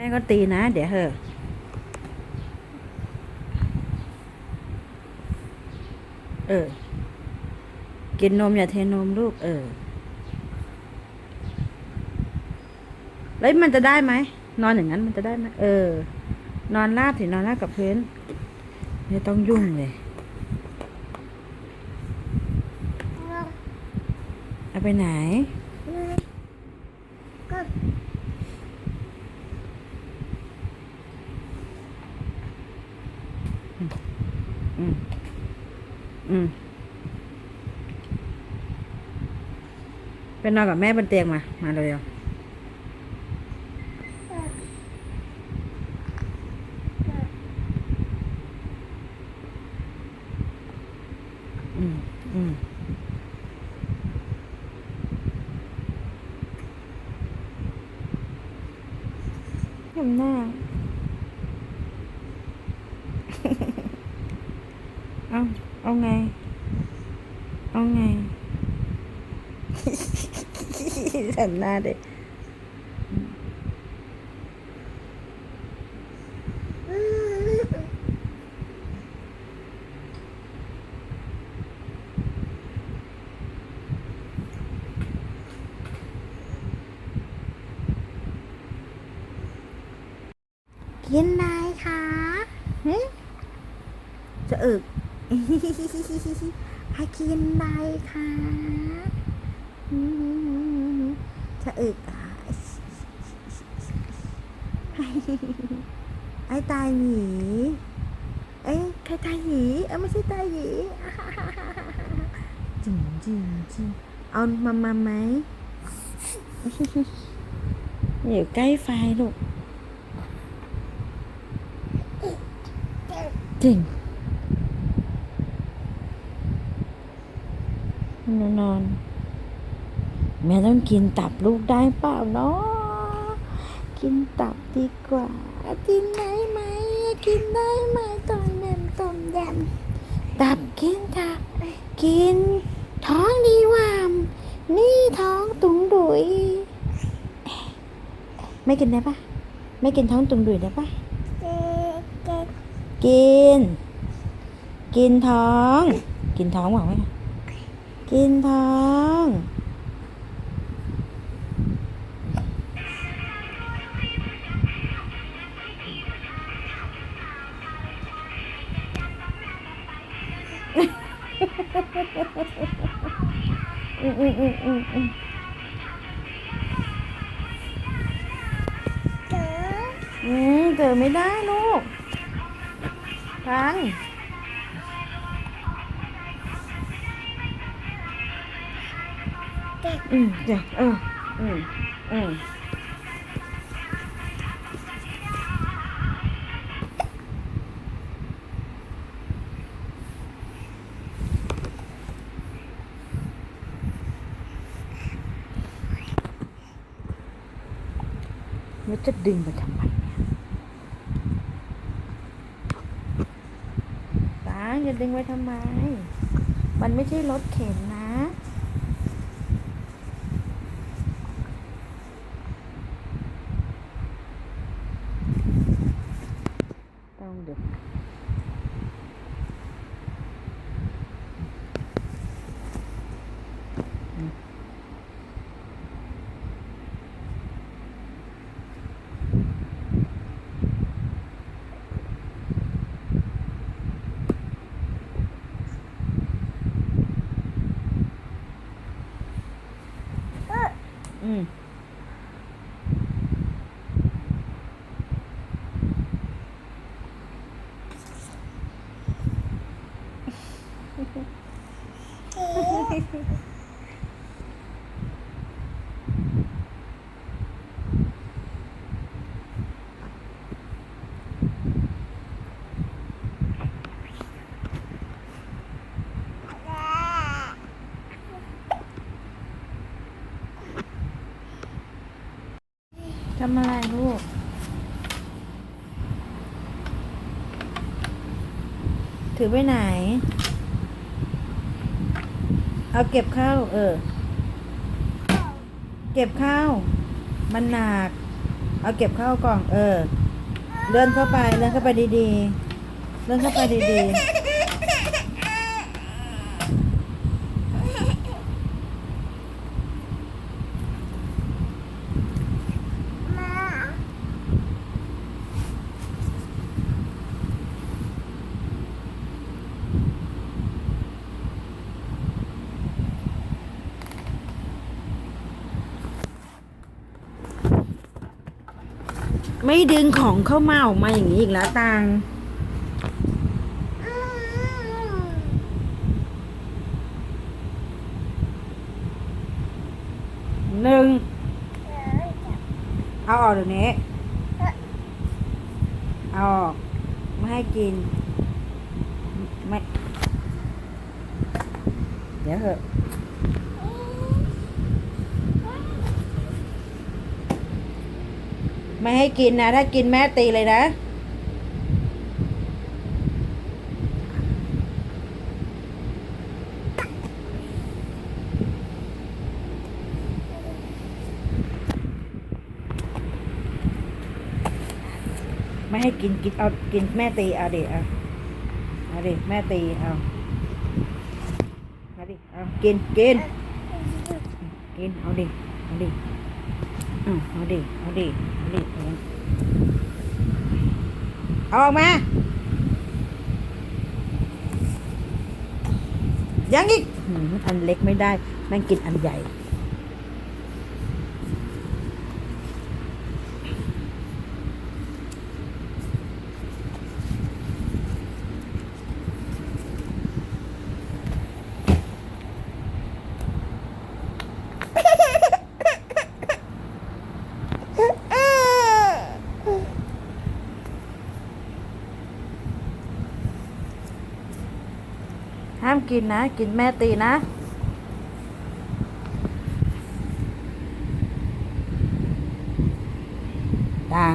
แม่ก็ตีนะ เดี๋ยวเหอะเออ กินนมอย่าเทนมลูก เออ แล้วมันจะได้ไหม นอนอย่างนั้นมันจะได้ไหมเออ นอนราบสินอนราบกับพื้นไม่ต้องยุ่งเลยเอาไปไหน ก็ อืมอืมเปนอนกับแม่บนเตียงมา มาเร็วๆอืม อืม ทำหน้า เอาเอาไงเอาไงทำหน้าเด็กกินนายคะเฮ้จะอึก ให้กินนายคะจะอึกอะไอ้ตายหยีเอ้ยใครตายหยีเอ้ไม่ใช่ตายหยีจริงจริงจริงเอามามาไหมอยู่ใกล้ไฟลูกจริง นอนนอน แม่ต้องกินตับลูกได้เปล่าเนาะกินตับดีกว่า กินได้ไหม กินได้ไหมต้มยำต้มยำตับกินตับกิน ท้องดีว่ามนี่ท้องตุงดุยไม่กินได้ปะไม่กินท้องตุงดุยได้ปะเจ๊เจ๊กิน กินท้อง กินท้องหวังไหมคะ กินท้อง อืมเดี๋ยวเอออืมอืมแล้วจะดึงไปทำไมเนี่ยตาจะดึงไว้ทำไม มันไม่ใช่รถเข็นนะ อืม ทำอะไรลูก ถือไปไหน เอาเก็บข้าว เออ เก็บข้าว มันหนัก เอาเก็บข้าวกล่อง เออ เดินเข้าไป เดินเข้าไปดีๆ เดินเข้าไปดีๆ มา ไม่ดึงของเข้ามาออกมาอย่างนี้อีกแล้วตังหนึ่งเอาออกเดี๋ยวนี้ เอาออกไม่ให้กิน ไม่ เดี๋ยวเถอะ ไม่ให้กินนะ ถ้ากินแม่ตีเลยนะไม่ให้กินกินเอากินแม่ตีเอาดิเอาเอาดิแม่ตีเอาเอาดิเอากินกินกินเอาดิเอาดิเอาเอาดิเอาดิ เอาดิเอาออกมา ยังอีกอันเล็กไม่ได้ แม่งกินอันใหญ่ ห้าม กินนะ กินแม่ตีนะดัง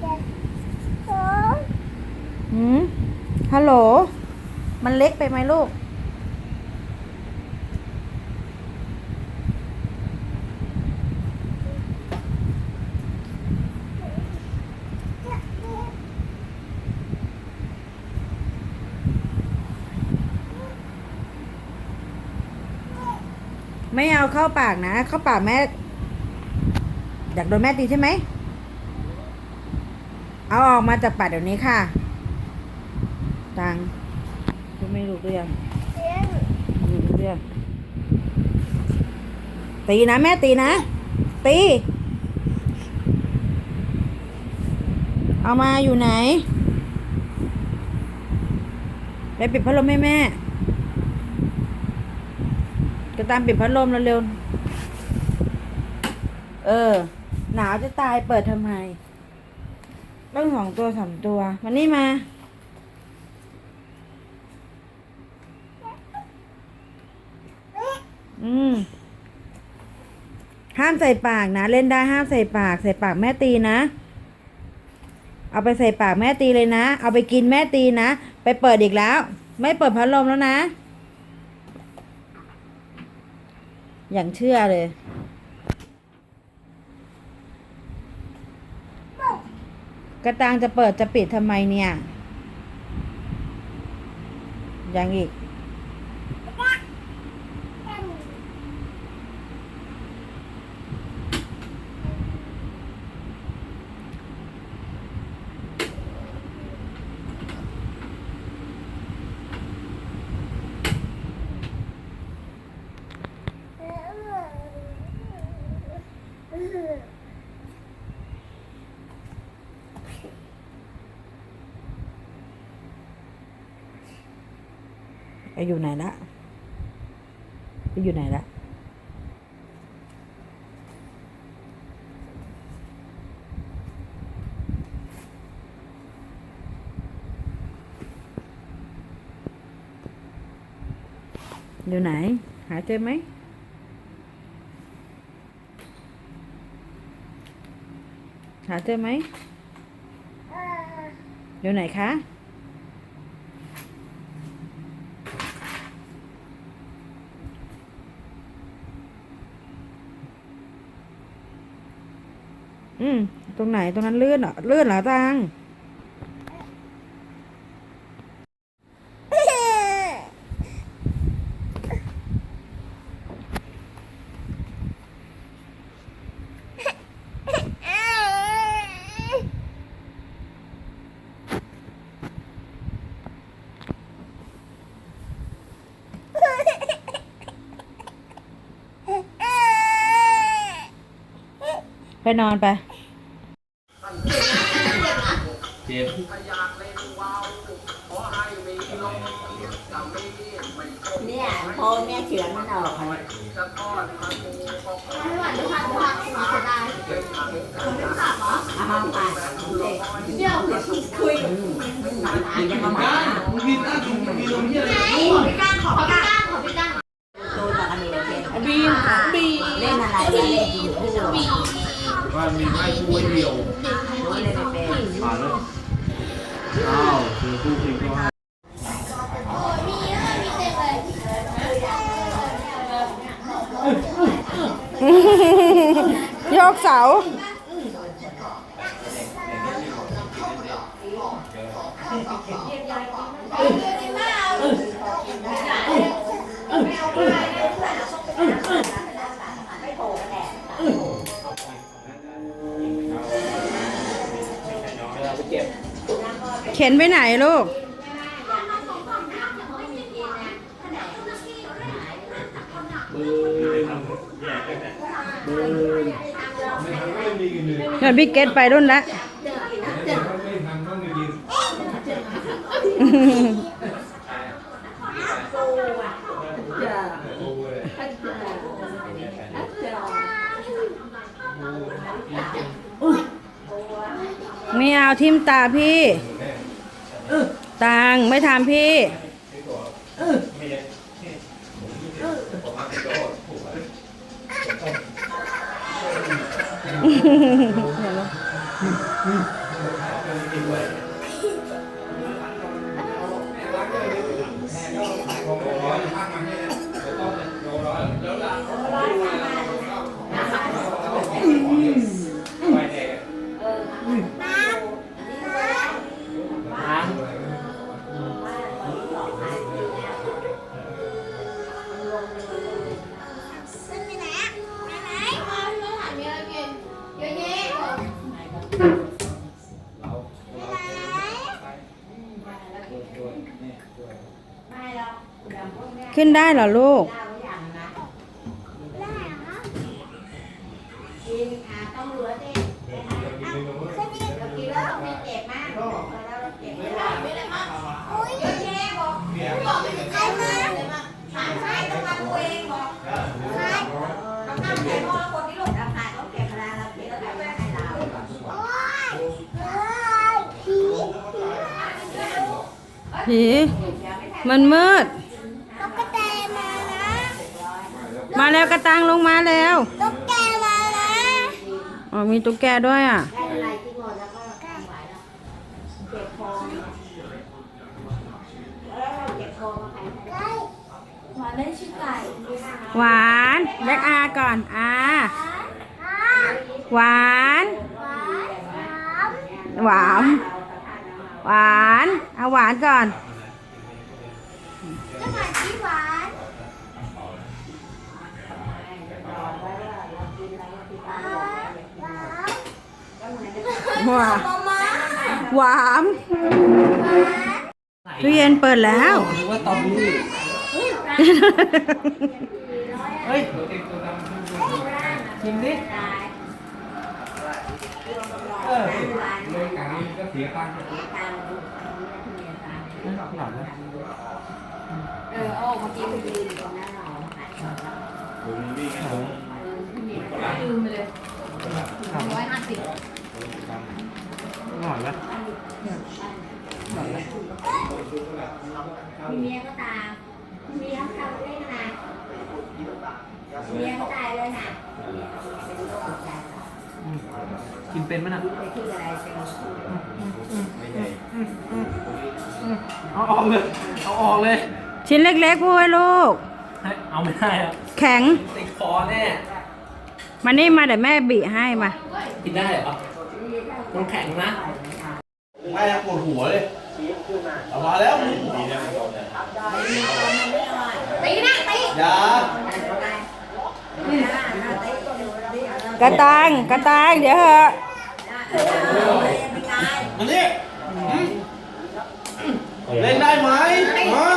เจ็ดสองหืมฮัลโหล มันเล็กไปไหมลูก ไม่เอาเข้าปากนะ เข้าปากแม่อยากโดนแม่ตีใช่ไหม เอาออกมาจากปากเดี๋ยวนี้ค่ะ ตังกูไม่รู้เรื่องไม่รู้เรื่อง ตีนะ แม่ตีนะ ตี เอามาอยู่ไหน ไปปิดพัดลมให้แม่ ตามปิดพัดลมเร็วๆ เออ หนาวจะตายเปิดทำไมต้องสองตัวสามตัวมานี่มา อืม ห้ามใส่ปากนะ เล่นได้ห้ามใส่ปาก ใส่ปากแม่ตีนะ เอาไปใส่ปากแม่ตีเลยนะ เอาไปกินแม่ตีนะ ไปเปิดอีกแล้ว ไม่เปิดพัดลมแล้วนะ อย่างเชื่อเลย กระตังจะเปิดจะปิดทำไมเนี่ย ยังอีก ไปอยู่ไหนละไปอยู่ไหนละอยู่ไหน หาเจอไหมหาเจอไหมเอ่ออยู่ไหนคะ อืม ตรงไหนตรงนั้นเลื่อนเหรอลื่อนเหรอตัง ไปนอนไป เจ็บเนี่ยพอเนี่ยเฉือนมันออกอะเอาห้องไปเด็กเดี๋ยวคุยกับอ่านยังมาใหม่นะมึงมีตั้งมึงมีลมเยี่ยอะไรโดนจากอเมริกันบีบีเล่นอะไรเล่นยิงคู่ ว่ามีไม้คู่ไว้เดียวรู้เล่นไม่เป็นผ่านแล้วอ้าวเจอคู่จริงก็ให้โยกเสา เข็นไปไหนลูก เดี๋ยวพี่เกตไปรุ่นละไม่เอาทิมตาพี่ ตังไม่ทำพี่เหรอลูกกินอะต้องเหลื พ่อคนที่หลบราคาเขาเก็บเวลาเราเก็บแล้วก็ไม่ให้เราผีมันมืด ตุ๊กแกมานะ มาแล้วกระตังลงมาแล้ว ตุ๊กแกมานะอ๋อมีตุ๊กแกด้วยอะได้อะไรที่หมดแล้วก็ทำไหวแล้วเจ็บคอแล้วเราเจ็บคอมาใครไก่หวานเรียกอาก่อนอาอ่าหวานหวานหวานหวานเอาหวานก่อน หวานหวานมามาหวานตู้เย็นเปิดแล้วนึกว่าตอมบี้เฮ้ยชิมดิเออเลยการก็เสียตังค์เออโอ้เมื่อกี้คุณยืนอยู่ตรงนั้นเหรอลืมไปเลยร้อยห้าสิบ หน่อยไหมมีเมียก็ตามมีเมียเขาทำได้ขนาดเมียก็ตายเลยนะเป็นโรคหัวใจกินเป็นไหมน่ะไปที่อะไรเป็นเอาออกเลย เอาออกเลย ชิ้นเล็กๆพูดให้ลูก เอาไม่ได้อะแข็ง ติดคอแน่ มานี่มาเดี๋ยวแม่บีให้มา กินได้เหรอย มันแข็งนะไม่นะปวดหัวเลยเอามาแล้วมึงตีนะตีอย่ากระตังกระตังเดี๋ยวเหอะมานี่เล่นได้ไหมฮะ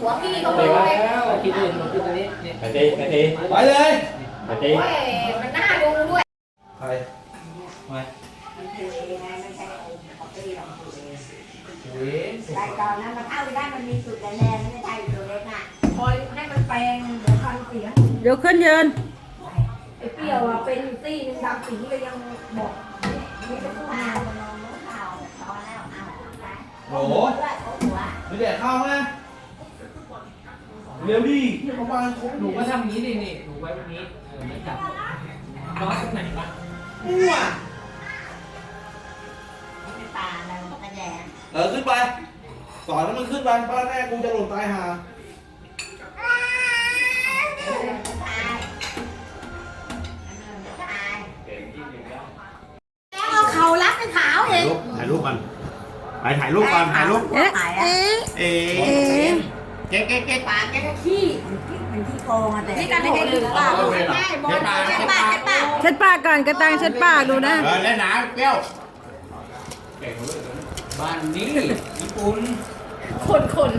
หัวพี่เขาไปเลยแล้วคิดอื่นมันคือตัวนี้นี่ไปตีไปตีไปเลยไปตีโอ้ยมันน่าดูด้วยใคร ไปแต่ก่อนนั้นมันเข้าไปได้มันมีสุดแรงๆไม่ได้ตัวเล็กอะพอให้มันแปลงเดี๋ยวฟังเสียงเดี๋ยวขึ้นยืนไอ้เปรี้ยวอะเป็นซี่นึงดำปีก็ยังบอกนี่จะพูดมาข่าวพอแล้วเอาโหด้วยหัวไม่แดกข้าวไหมเร็วดิที่ประมาณครบหนูก็ทำนี้ดินี่หนูไว้แบบนี้เออไม่จับน้อยตรงไหนวะมั่วต แดงเออขึ้นไปสอนให้มันขึ้นไปป้าแม่กูจะหล่นตายหาตายตายแล้วเอาเขารัดไปขาวเองถ่ายรูปก่อนไปถ่ายรูปก่อนถ่ายรูปเอ๊ะเอ๊ะเอ๋เอ๊ะเก๊กเก๊กเก๊กปากแกก็ขี้มันขี้โกงอะแต่นี่กันให้ดูเอาเอาเลยเหรอได้บอลเจ็บปากเจ็บปากเช็ดปากก่อนกระตังเช็ดปากดูนะเออเล่นหนาเปรี้ยว บ้านนี้ญี่ปุ่น คนคน